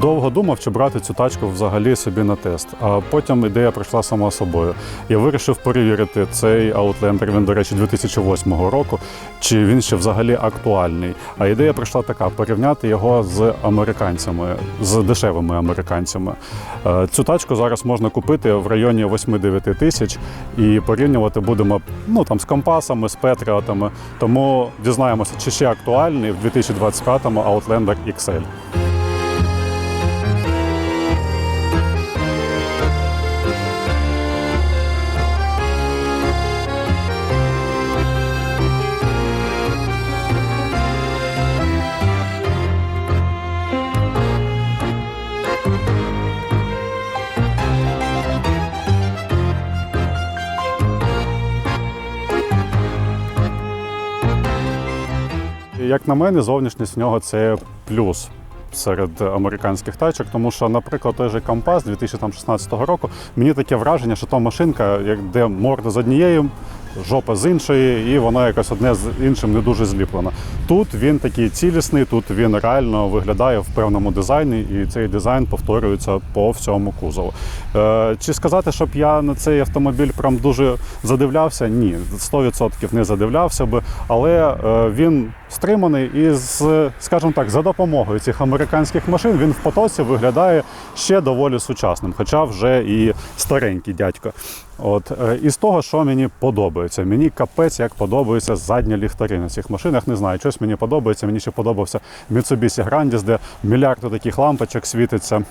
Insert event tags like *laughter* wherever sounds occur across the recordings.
Довго думав, чи брати цю тачку взагалі собі на тест. А потім ідея прийшла сама собою. Я вирішив перевірити цей Outlander, він, до речі, 2008 року, чи він ще взагалі актуальний. А ідея прийшла така: порівняти його з американцями, з дешевими американцями. Е, Цю тачку зараз можна купити в районі 8-9 тисяч і порівнювати будемо ну, там, з компасами, з петріотами. Тому дізнаємося, чи ще актуальний в 2025-му Outlander XL. Як на мене, зовнішність в нього це плюс серед американських тачок, тому що, наприклад, той же Кампас 2016 року, мені таке враження, що то машинка, як де морда з однією, жопа з іншої, і воно якось одне з іншим не дуже зліплено. Тут він такий цілісний, тут він реально виглядає в певному дизайні, і цей дизайн повторюється по всьому кузову. Е, чи сказати, щоб я на цей автомобіль прям дуже задивлявся? Ні, 100% не задивлявся би, але е, він стриманий і з, скажімо так, за допомогою цих американських машин він в потоці виглядає ще доволі сучасним, хоча вже і старенький дядько. От е, із того, що мені подобається, мені капець як подобаються задні ліхтарі на цих машинах. Не знаю, щось мені подобається. Мені ще подобався Mitsubishi Grandis, де мільярд таких лампочок світиться.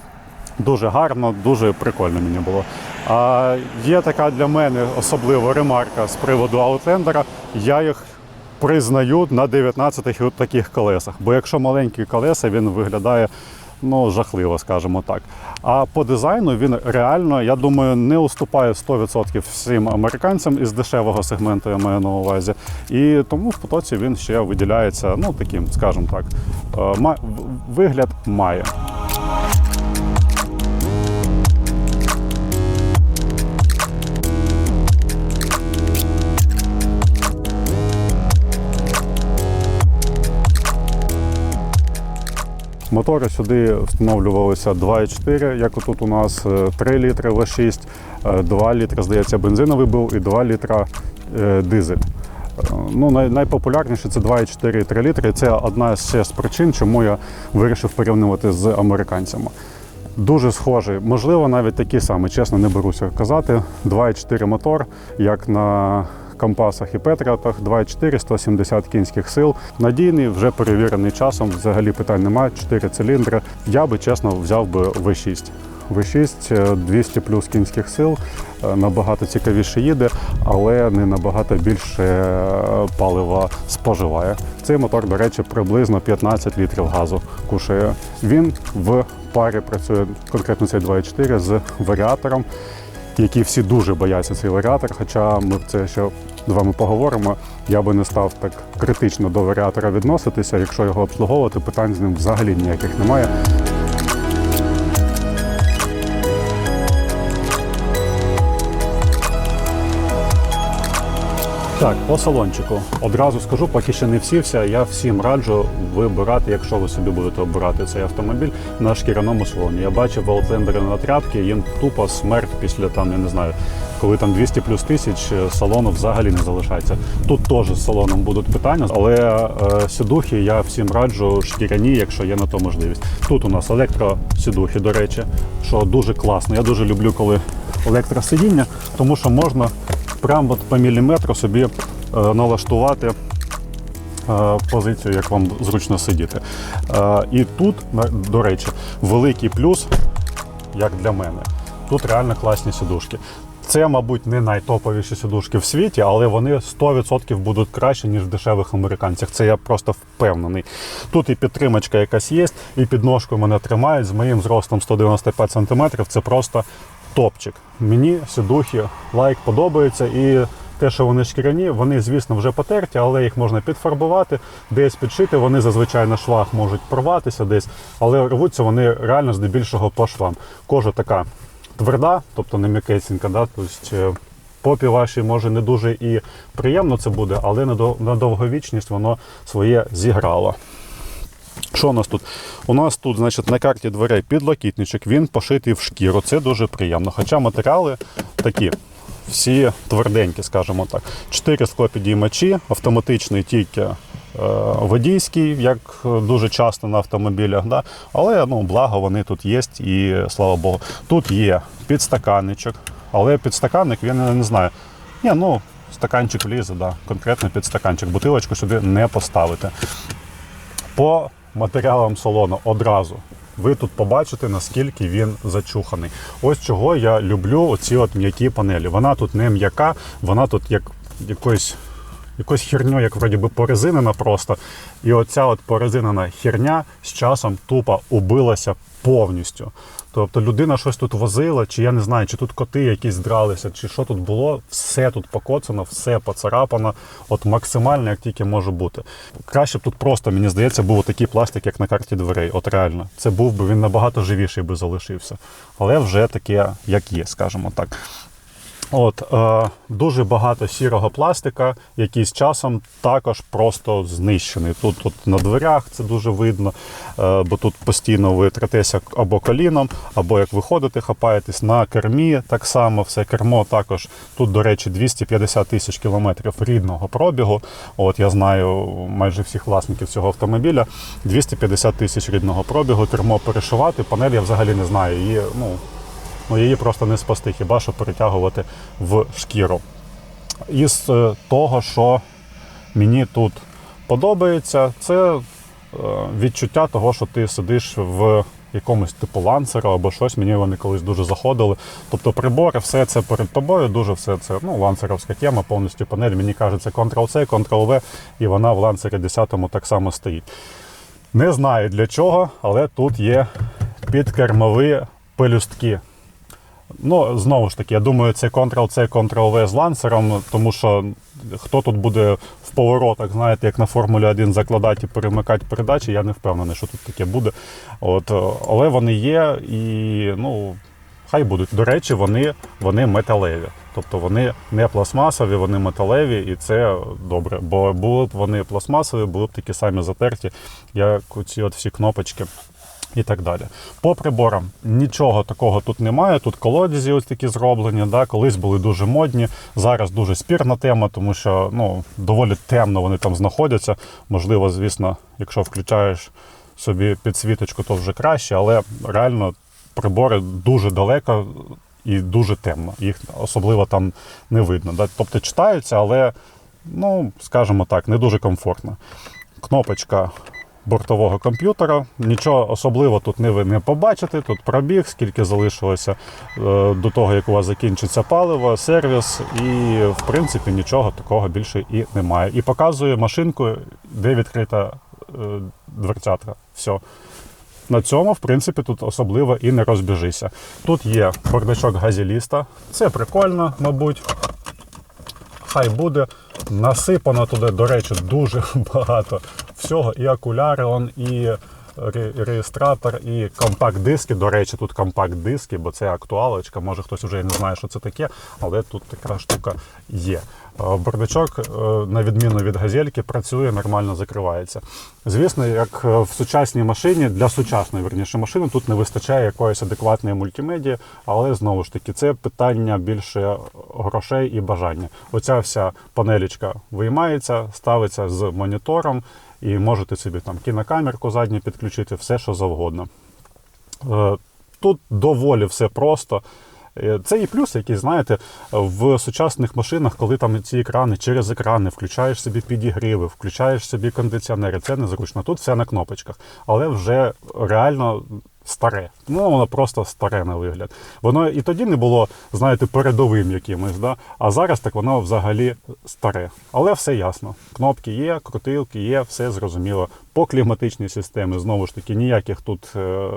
Дуже гарно, дуже прикольно мені було. А є така для мене особлива ремарка з приводу Outlander. Я їх признаю на 19 таких колесах. Бо якщо маленькі колеса, він виглядає ну, жахливо, скажімо так. А по дизайну він реально, я думаю, не уступає 100% всім американцям із дешевого сегменту, я маю на увазі. І тому в потоці він ще виділяється, ну таким, скажімо так, е, вигляд має. Мотори сюди встановлювалися 2,4, як отут у нас е, 3 літри V6, е, 2 літри, здається, бензиновий був і 2 літра е, дизель. Е, Ну, найпопулярніше це 2,4 і 3 літри. Це одна ще з причин, чому я вирішив порівнювати з американцями. Дуже схожий, можливо, навіть такі самі, чесно, не беруся казати. 2,4 мотор, як на компасах і Петріотах, 2,4, 170 кінських сил. Надійний, вже перевірений часом, взагалі питань немає, 4 циліндри. Я би чесно взяв би V6. V6 е, 200 плюс кінських сил, е, набагато цікавіше їде, але не набагато більше е, палива споживає. Цей мотор, до речі, приблизно 15 літрів газу кушає. Він в парі працює конкретно цей 2.4 з варіатором, які всі дуже бояться цей варіатор. Хоча ми це ще з вами поговоримо. Я би не став так критично до варіатора відноситися. Якщо його обслуговувати, питань з ним взагалі ніяких немає. Так, по салончику. Одразу скажу, поки ще не всівся, я всім раджу вибирати, якщо ви собі будете обирати цей автомобіль на шкіряному салоні. Я бачив в на тряпки, їм тупо смерть після там, я не знаю, коли там 200 плюс тисяч е, салону взагалі не залишається. Тут теж з салоном будуть питання, але е, сідухи я всім раджу шкіряні, якщо є на то можливість. Тут у нас електросідухи, до речі, що дуже класно. Я дуже люблю, коли електросидіння, тому що можна прямо от по міліметру собі е, налаштувати е, позицію, як вам зручно сидіти. Е, і тут, до речі, великий плюс, як для мене, тут реально класні сідушки. Це, мабуть, не найтоповіші сідушки в світі, але вони 100% будуть краще, ніж в дешевих американцях. Це я просто впевнений. Тут і підтримочка якась є, і підножку мене тримають з моїм зростом 195 см. Це просто топчик. Мені сідухи лайк подобається і. Те, що вони шкіряні, вони, звісно, вже потерті, але їх можна підфарбувати, десь підшити. Вони зазвичай на швах можуть порватися десь, але рвуться вони реально здебільшого по швам. Кожа така тверда, тобто не м'якесенька, да? тобто е, попі вашій може не дуже і приємно це буде, але на довговічність воно своє зіграло. Що у нас тут? У нас тут, значить, на карті дверей підлокітничок, він пошитий в шкіру. Це дуже приємно. Хоча матеріали такі. Всі тверденькі, скажімо так. Чотири склопідіймачі, автоматичний тільки е, водійський, як дуже часто на автомобілях. Да? Але ну, благо вони тут є і слава Богу. Тут є підстаканничок, але підстаканник я не знаю. Ні, ну, стаканчик влізе, да, конкретно підстаканчик. Бутилочку сюди не поставити. По матеріалам салону одразу. Ви тут побачите, наскільки він зачуханий. Ось чого я люблю оці от м'які панелі. Вона тут не м'яка, вона тут як якоюсь якоюсь херню, як вроді би порезинена просто. І оця от порезинена херня з часом тупо убилася повністю. Тобто людина щось тут возила, чи я не знаю, чи тут коти якісь дралися, чи що тут було, все тут покоцано, все поцарапано, от максимально, як тільки може бути. Краще б тут просто, мені здається, був такий пластик, як на карті дверей. От реально, це був би він набагато живіший би залишився. Але вже таке, як є, скажімо так. От, е, дуже багато сірого пластика, який з часом також просто знищений. Тут, тут на дверях це дуже видно, е, бо тут постійно ви третеся або коліном, або як виходите, хапаєтесь на кермі. Так само все кермо також. Тут, до речі, 250 тисяч кілометрів рідного пробігу. От я знаю майже всіх власників цього автомобіля. 250 тисяч рідного пробігу, кермо перешивати. Панель я взагалі не знаю. Її, ну, ну, її просто не спасти, хіба що перетягувати в шкіру. Із е, того, що мені тут подобається, це е, відчуття того, що ти сидиш в якомусь типу ланцера або щось. Мені вони колись дуже заходили. Тобто прибори, все це перед тобою, дуже все це ну, ланцеровська тема, повністю панель. Мені кажеться, Ctrl-C, Ctrl-V, і вона в ланцері 10 так само стоїть. Не знаю для чого, але тут є підкермові пелюстки. Ну, знову ж таки, я думаю, це Ctrl-C, Ctrl-V з лансером, тому що хто тут буде в поворотах, знаєте, як на Формулі 1 закладати і перемикати передачі, я не впевнений, що тут таке буде. От, е, але вони є і ну, хай будуть. До речі, вони, вони металеві. Тобто вони не пластмасові, вони металеві, і це добре. Бо були б вони пластмасові, були б такі самі затерті, як ці всі кнопочки і так далі. По приборам нічого такого тут немає. Тут колодязі ось такі зроблені. Да? Колись були дуже модні. Зараз дуже спірна тема, тому що ну, доволі темно вони там знаходяться. Можливо, звісно, якщо включаєш собі підсвіточку, то вже краще, але реально прибори дуже далеко і дуже темно. Їх особливо там не видно. Да? Тобто читаються, але, ну, скажімо так, не дуже комфортно. Кнопочка бортового комп'ютера. Нічого особливо тут не ви не побачите. Тут пробіг, скільки залишилося е, до того, як у вас закінчиться паливо, сервіс, і в принципі нічого такого більше і немає. І показує машинку, де відкрита е, дверцятка. Все. На цьому, в принципі, тут особливо і не розбіжися. Тут є бардачок газеліста. Це прикольно, мабуть. Хай буде. Насипано туди, до речі, дуже *laughs* багато всього. І окуляри, он, і реєстратор, і компакт-диски. До речі, тут компакт-диски, бо це актуалочка. Може хтось вже не знає, що це таке, але тут така штука є. Бардачок, е, на відміну від газельки, працює, нормально закривається. Звісно, як е, в сучасній машині, для сучасної верніше машини, тут не вистачає якоїсь адекватної мультимедії, але знову ж таки, це питання більше грошей і бажання. Оця вся панелічка виймається, ставиться з монітором, і можете собі там кінокамерку задню підключити, все що завгодно. Е, Тут доволі все просто. Е, Це і плюс, який, знаєте, в сучасних машинах, коли там ці екрани через екрани, включаєш собі підігріви, включаєш собі кондиціонери, це незручно. Тут все на кнопочках, але вже реально старе. Ну, воно просто старе на вигляд. Воно і тоді не було, знаєте, передовим якимось, да? а зараз так воно взагалі старе. Але все ясно. Кнопки є, крутилки є, все зрозуміло. По кліматичній системі, знову ж таки, ніяких тут е,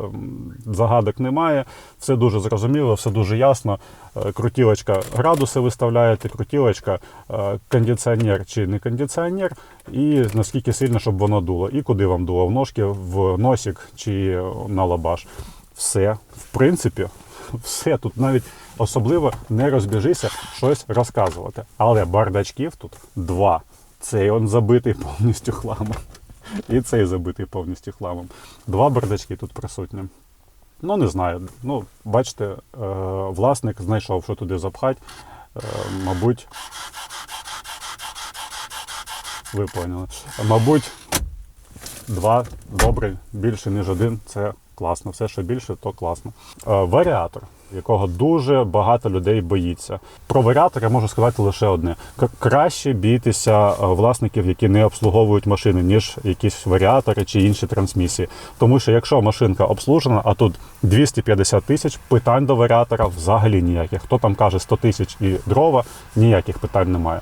загадок немає. Все дуже зрозуміло, все дуже ясно. Е, Крутілочка градуси виставляєте, крутілочка, е, кондиціонер чи не кондиціонер, і наскільки сильно, щоб воно дуло. І куди вам дуло? В ножки, в носик чи на лабаш. Все, в принципі, *laughs* все тут навіть особливо не розбіжися щось розказувати. Але бардачків тут два. Цей он забитий повністю хламом. І цей забитий повністю хламом. Два бардачки тут присутні. Ну, не знаю. Ну, бачите, е, власник знайшов, що туди запхати. Е, мабуть, ви поняли. Мабуть, два добре, більше, ніж один. Це класно. Все, що більше, то класно. Е, варіатор, якого дуже багато людей боїться. Про варіатор я можу сказати лише одне: краще бійтеся е, власників, які не обслуговують машини, ніж якісь варіатори чи інші трансмісії. Тому що якщо машинка обслужена, а тут 250 тисяч, питань до варіатора взагалі ніяких. Хто там каже 100 тисяч і дрова, ніяких питань немає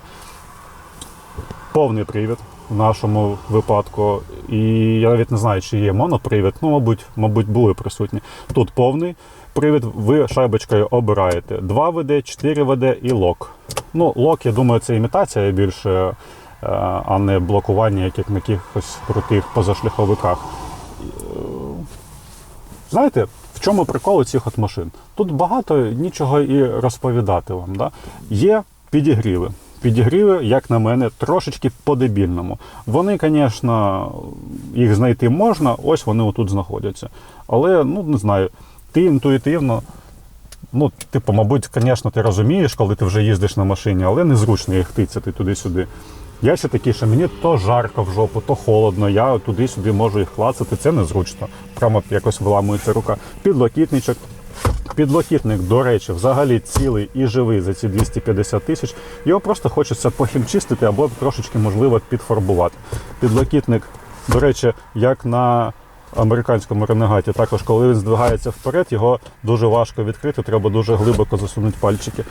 повний привід в нашому випадку. І я навіть не знаю, чи є монопривід. Ну, мабуть, мабуть, були присутні. Тут повний привід, ви шайбочкою обираєте 2 ВД, 4 ВД і лок. Ну, лок, я думаю, це імітація більше, е, а не блокування як на якихось крутих позашляховиках. Знаєте, в чому прикол цих от машин? Тут багато нічого і розповідати вам. Да? Є підігріви. Підігріви, як на мене, трошечки по-дебільному. Вони, звісно, їх знайти можна, ось вони отут знаходяться. Але, ну не знаю, ти інтуїтивно, ну, типу, мабуть, звісно, ти розумієш, коли ти вже їздиш на машині, але незручно їх тицяти туди-сюди. Я ще такий, що мені то жарко в жопу, то холодно, я туди-сюди можу їх клацати, це незручно. Прямо якось виламується рука. Підлокітничок. Підлокітник, до речі, взагалі цілий і живий за ці 250 тисяч. Його просто хочеться похімчистити або трошечки, можливо, підфарбувати. Підлокітник, до речі, як на американському ренегаті, також коли він здвигається вперед, його дуже важко відкрити, треба дуже глибоко засунути пальчики.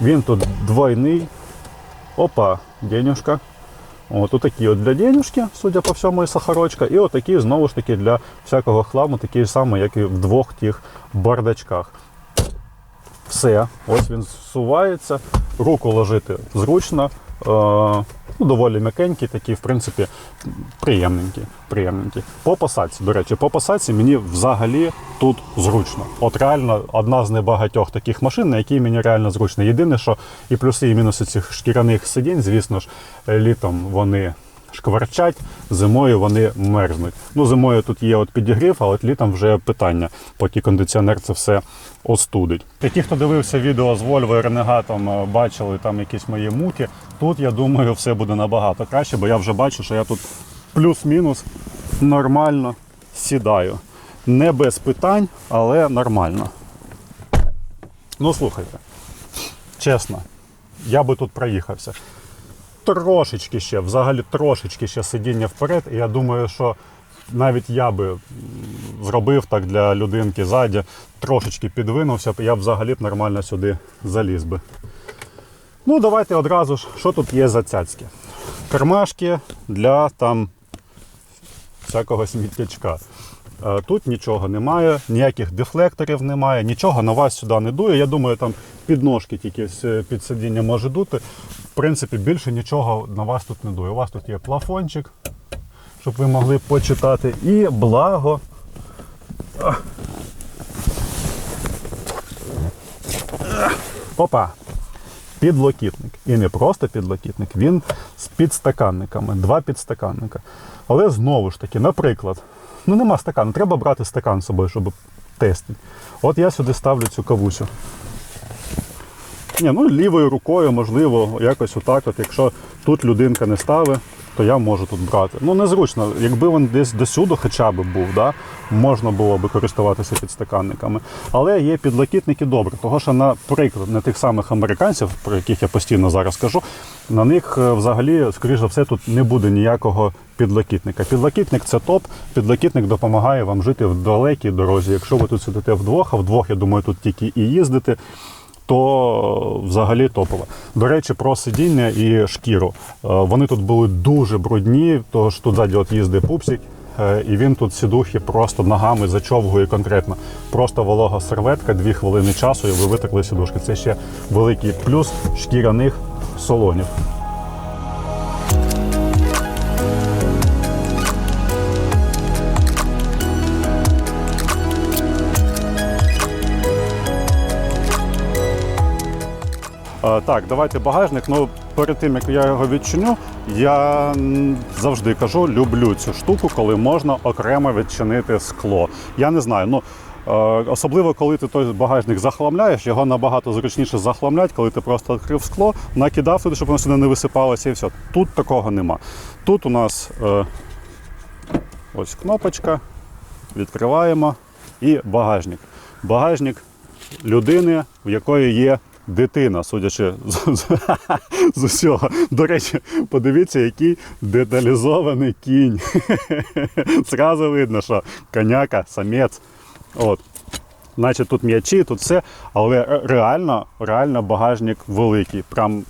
Він тут двойний. Опа, денюшка. От отакі от для денюшки, судя по всьому, і сахарочка. І отакі, знову ж таки, для всякого хламу, такі ж самі, як і в двох тих бардачках. Все, ось він зсувається, руку ложити зручно, е, ну, доволі м'якенькі, такі, в принципі, приємненькі. приємненькі. По посадці, до речі, по посадці мені взагалі тут зручно. От реально одна з небагатьох таких машин, на якій мені реально зручно. Єдине, що і плюси, і мінуси цих шкіряних сидінь, звісно ж, літом вони шкварчать, зимою вони мерзнуть. Ну, зимою тут є от підігрів, а от літом вже питання, поки кондиціонер це все остудить. Ті, хто дивився відео з Volvo і Ренегатом, бачили там якісь мої муки. Тут, я думаю, все буде набагато краще, бо я вже бачу, що я тут плюс-мінус нормально сідаю. Не без питань, але нормально. Ну, слухайте, чесно, я би тут проїхався трошечки ще, взагалі трошечки ще сидіння вперед. І я думаю, що навіть я би зробив так для людинки ззаді, трошечки підвинувся б, я б взагалі б нормально сюди заліз би. Ну, давайте одразу ж, що тут є за цяцьки. Кармашки для там всякого сміттячка. Е, Тут нічого немає, ніяких дефлекторів немає, нічого на вас сюди не дує. Я думаю, там підножки тільки з під сидіння може дути. В принципі, більше нічого на вас тут не дує. У вас тут є плафончик, щоб ви могли почитати. І благо. Опа! Підлокітник. І не просто підлокітник, він з підстаканниками, два підстаканника. Але знову ж таки, наприклад, ну нема стакану, треба брати стакан з собою, щоб тестити. От я сюди ставлю цю кавусю. Ні, ну лівою рукою, можливо, якось отак. От, якщо тут людинка не ставить, то я можу тут брати. Ну незручно. Якби він десь досюди хоча б був, да, можна було би користуватися підстаканниками. Але є підлокітники добре, того що, наприклад, на тих самих американців, про яких я постійно зараз кажу, на них е, взагалі, скоріш за все, тут не буде ніякого підлокітника. Підлокітник це топ. Підлокітник допомагає вам жити в далекій дорозі. Якщо ви тут сидите вдвох, а вдвох, я думаю, тут тільки і їздити то взагалі топове. До речі, про сидіння і шкіру. Е, Вони тут були дуже брудні, що тут ззаді от їздить пупсик, е, і він тут сідухи просто ногами зачовгує конкретно. Просто волога серветка, дві хвилини часу, і ви витекли сідушки. Це ще великий плюс шкіряних салонів. Так, давайте багажник. Ну, перед тим як я його відчиню, я завжди кажу, люблю цю штуку, коли можна окремо відчинити скло. Я не знаю, ну. е, Особливо, коли ти той багажник захламляєш, його набагато зручніше захламляти, коли ти просто відкрив скло, накидав туди, щоб воно сюди не висипалося і все. Тут такого нема. Тут у нас е, ось кнопочка, відкриваємо і багажник. Багажник людини, в якої є дитина, судячи з, з, з усього. До речі, подивіться, який деталізований кінь. *laughs* Зразу видно, що коняка, самець. От. Значить, тут м'ячі, тут все, але реально, реально багажник великий, прям,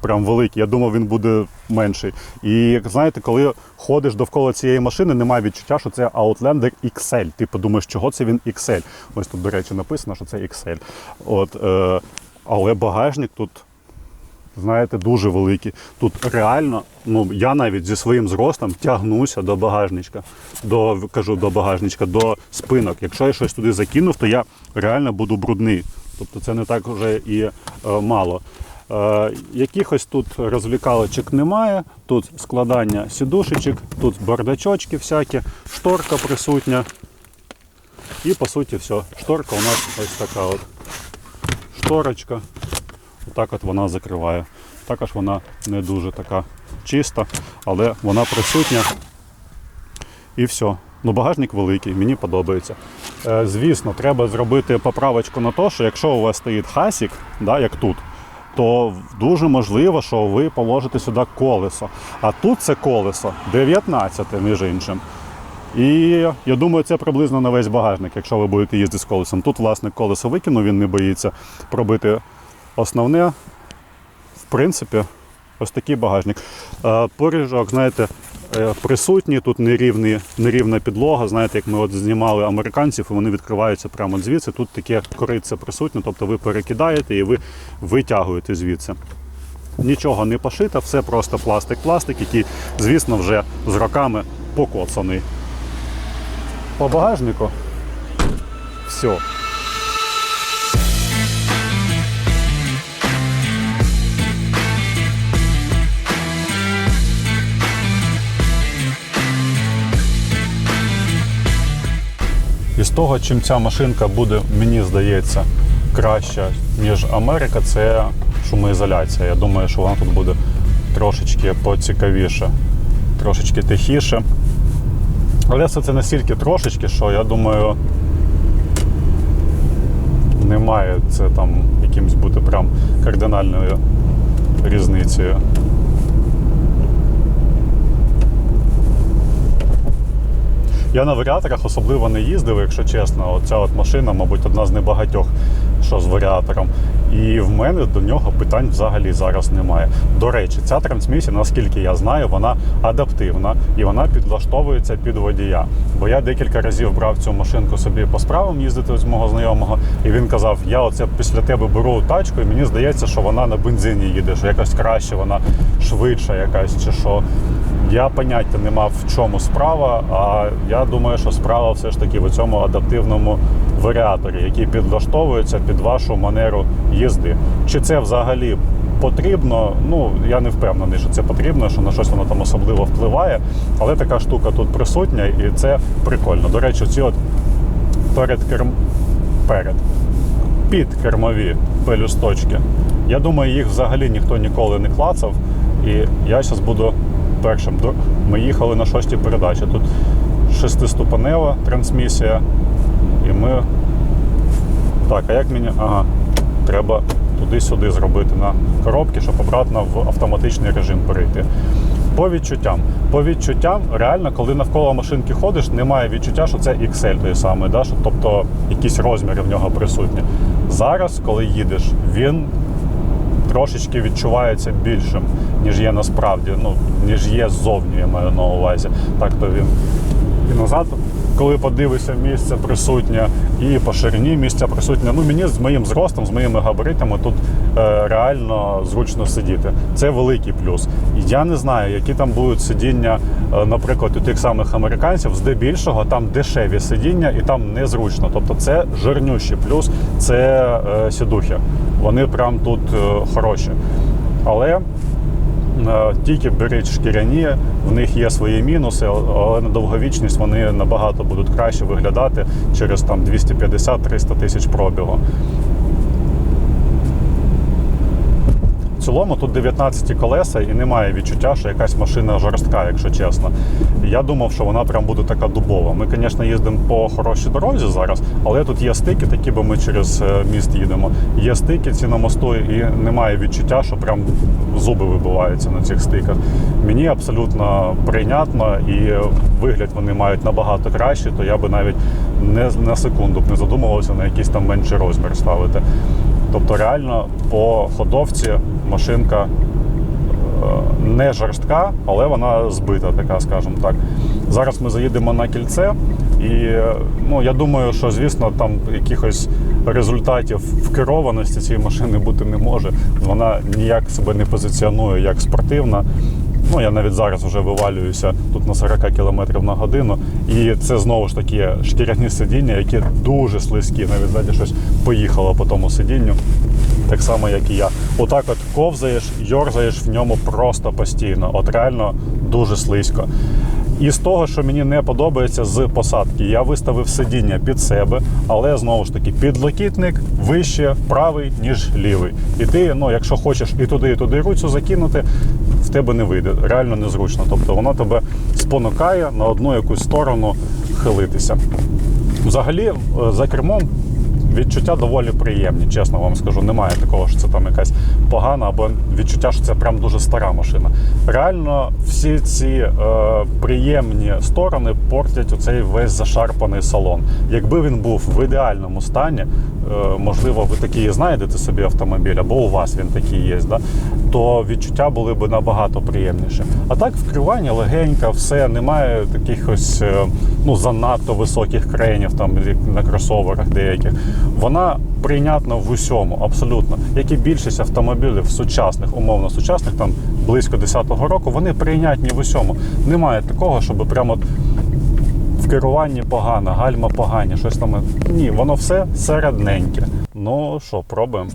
прям великий. Я думав, він буде менший. І як знаєте, коли ходиш довкола цієї машини, немає відчуття, що це Outlander XL. Ти подумаєш, чого це він XL. Ось тут, до речі, написано, що це XL. От, е, але багажник тут знаєте, дуже великі. Тут реально, ну я навіть зі своїм зростом тягнуся до багажничка, до кажу до багажничка, до спинок. Якщо я щось туди закинув, то я реально буду брудний. Тобто це не так вже і е, мало. Е, якихось тут розвлікалочок немає. Тут складання сідушечок, тут бардачочки всякі, шторка присутня. І по суті все. Шторка у нас ось така от шторочка. Отак от вона закриває. Також вона не дуже така чиста, але вона присутня. І все. Ну, багажник великий, мені подобається. Е, звісно, треба зробити поправочку на те, що якщо у вас стоїть хасік, да, як тут, то дуже можливо, що ви положите сюди колесо. А тут це колесо 19, між іншим. І я думаю, це приблизно на весь багажник, якщо ви будете їздити з колесом. Тут, власне, колесо викинув, він не боїться пробити основне. В принципі, ось такий багажник. Е, Поріжок, знаєте, е, присутній, тут нерівний, нерівна підлога. Знаєте, як ми от знімали американців, і вони відкриваються прямо звідси. Тут таке кориця присутнє, тобто ви перекидаєте і ви витягуєте звідси. Нічого не пошито, все просто пластик-пластик, який, звісно, вже з роками покоцаний. По багажнику все. І з того, чим ця машинка буде, мені здається, краща, ніж Америка, це шумоізоляція. Я думаю, що вона тут буде трошечки поцікавіше, трошечки тихіше. Але все це настільки трошечки, що я думаю, не має це там якимось бути прям кардинальною різницею. Я на варіаторах особливо не їздив, якщо чесно. Оця от машина, мабуть, одна з небагатьох, що з варіатором. І в мене до нього питань взагалі зараз немає. До речі, ця трансмісія, наскільки я знаю, вона адаптивна і вона підлаштовується під водія. Бо я декілька разів брав цю машинку собі по справам їздити з мого знайомого, і він казав: я оце після тебе беру тачку, і мені здається, що вона на бензині їде, що якось краще, вона швидша якась чи що. Я поняття не мав в чому справа, а я думаю, що справа все ж таки в цьому адаптивному варіаторі, який підлаштовується під вашу манеру їзди. Чи це взагалі потрібно? Ну я не впевнений, що це потрібно, що на щось воно там особливо впливає. Але така штука тут присутня, і це прикольно. До речі, ці от перед керм... перед під кермові пелюсточки. Я думаю, їх взагалі ніхто ніколи не клацав. І я зараз буду першим. Ми їхали на шостій передачі. Тут шестиступенева трансмісія. І ми. Так, а як мені. Ага, треба туди-сюди зробити на коробки, щоб обратно в автоматичний режим перейти. По відчуттям. По відчуттям, реально, коли навколо машинки ходиш, немає відчуття, що це XL той самий, да? що, тобто якісь розміри в нього присутні. Зараз, коли їдеш, він трошечки відчувається більшим, ніж є насправді, ну, ніж є ззовні, я маю на увазі. Так то він і назад. Коли подивишся, місце присутнє і по ширині місця присутнє. Ну мені з моїм зростом, з моїми габаритами тут е, реально зручно сидіти. Це великий плюс. Я не знаю, які там будуть сидіння, е, наприклад, у тих самих американців, здебільшого там дешеві сидіння і там незручно. Тобто це жирнющий плюс, це е, сідухи. Вони прям тут е, хороші. Але Тільки беріть шкіряні, в них є свої мінуси, але на довговічність вони набагато будуть краще виглядати через там 250-300 тисяч пробігу. Цілому тут 19 колеса і немає відчуття, що якась машина жорстка, якщо чесно. Я думав, що вона прям буде така дубова. Ми, звісно, їздимо по хорошій дорозі зараз, але тут є стики, такі, бо ми через е, міст їдемо. Є стики ці на мосту, і немає відчуття, що прям зуби вибиваються на цих стиках. Мені абсолютно прийнятно і вигляд вони мають набагато краще, то я би навіть не на секунду б не задумувався на якийсь там менший розмір ставити. Тобто, реально по ходовці машинка е, не жорстка, але вона збита, така, скажімо так. Зараз ми заїдемо на кільце, і ну, я думаю, що звісно там якихось результатів в керованості цієї машини бути не може. Вона ніяк себе не позиціонує як спортивна. Ну, я навіть зараз вже вивалююся тут на 40 км на годину. І це знову ж таки шкіряні сидіння, які дуже слизькі. Навіть ззаді щось поїхало по тому сидінню. Так само, як і я. Отак от ковзаєш, йорзаєш в ньому просто постійно. От реально дуже слизько. І з того, що мені не подобається з посадки, я виставив сидіння під себе, але знову ж таки підлокітник вище правий, ніж лівий. І ти, ну, якщо хочеш і туди, і туди руцю закинути, в тебе не вийде. Реально незручно. Тобто воно тебе спонукає на одну якусь сторону хилитися. Взагалі, е, за кермом відчуття доволі приємні, чесно вам скажу. Немає такого, що це там якась погана, або відчуття, що це прям дуже стара машина. Реально, всі ці е, приємні сторони портять оцей весь зашарпаний салон. Якби він був в ідеальному стані, е, можливо, ви такі знайдете собі автомобіль, або у вас він такий є, да? то відчуття були б набагато приємніші. А так вкривання легенько, все, немає таких е, ну, занадто високих кренів там як на кросоверах деяких. Вона прийнятна в усьому, абсолютно. Як і більшість автомобілів сучасних, умовно сучасних, там близько 10-го року, вони прийнятні в усьому. Немає такого, щоб прямо в керуванні погано, гальма погані, щось там. Ні, воно все середненьке. Ну що, пробуємо.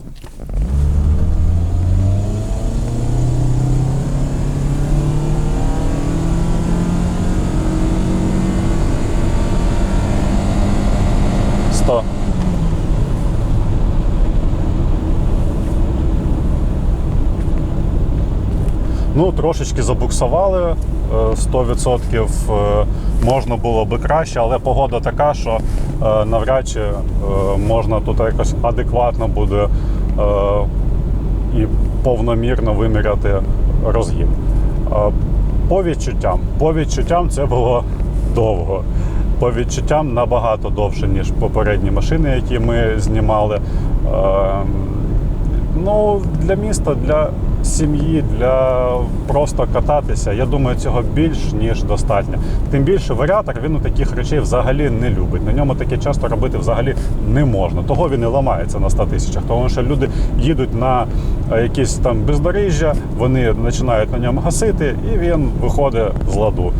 Ну, трошечки забуксували е, 100%. е, Можна було би краще, але погода така, що е, навряд чи е, можна тут якось адекватно буде е, і повномірно виміряти розгін. Е, По відчуттям. По відчуттям це було довго. По відчуттям набагато довше, ніж попередні машини, які ми знімали. Е, Ну, для міста, для сім'ї, для просто кататися, я думаю, цього більш ніж достатньо. Тим більше варіатор він у таких речей взагалі не любить. На ньому таке часто робити взагалі не можна. Того він і ламається на 100 тисячах. Тому що люди їдуть на е, якісь там бездоріжжя, вони починають на ньому гасити, і він виходить з ладу.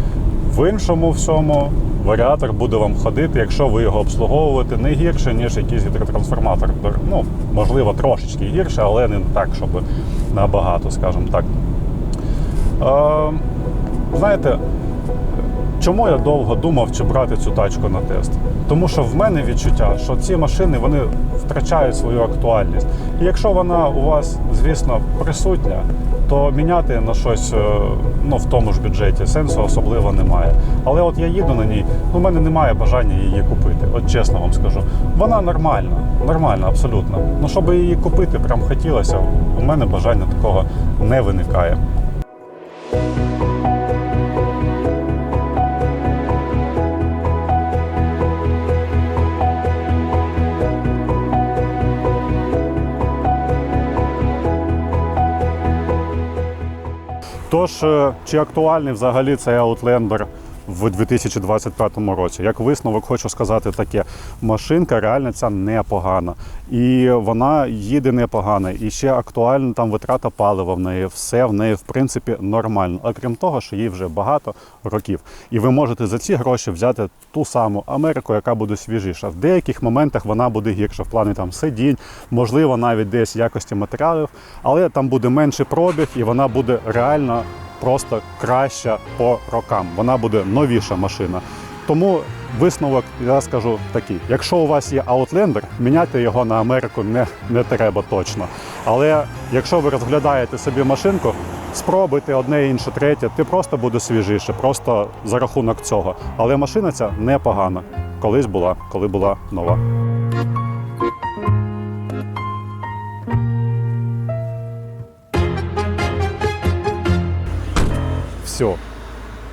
В іншому всьому варіатор буде вам ходити, якщо ви його обслуговуєте не гірше, ніж якийсь гідротрансформатор. Ну, можливо, трошечки гірше, але не так, щоб набагато, скажімо так. Е, знаєте, чому я довго думав, чи брати цю тачку на тест? Тому що в мене відчуття, що ці машини вони втрачають свою актуальність. І якщо вона у вас, звісно, присутня, то міняти на щось е, ну, в тому ж бюджеті сенсу особливо немає. Але от я їду на ній, ну, в мене немає бажання її купити. От чесно вам скажу. Вона нормальна, нормальна, абсолютно. Ну, щоб її купити, прям хотілося, у мене бажання такого не виникає. Тож, е, чи актуальний взагалі цей Outlander в 2025 році. Як висновок, хочу сказати таке: машинка реально ця непогана. І вона їде непогано. І ще актуальна там витрата палива в неї. Все в неї, в принципі, нормально. А крім того, що їй вже багато років. І ви можете за ці гроші взяти ту саму Америку, яка буде свіжіша. В деяких моментах вона буде гірша в плані там сидінь, можливо, навіть десь якості матеріалів, але там буде менший пробіг, і вона буде реально просто краща по рокам. Вона буде новіша машина. Тому висновок я скажу такий: якщо у вас є Outlander, міняти його на Америку не, не треба точно. Але якщо ви розглядаєте собі машинку, спробуйте одне, інше, третє, ти просто буде свіжіше, просто за рахунок цього. Але машина ця непогана. Колись була, коли була нова. Все,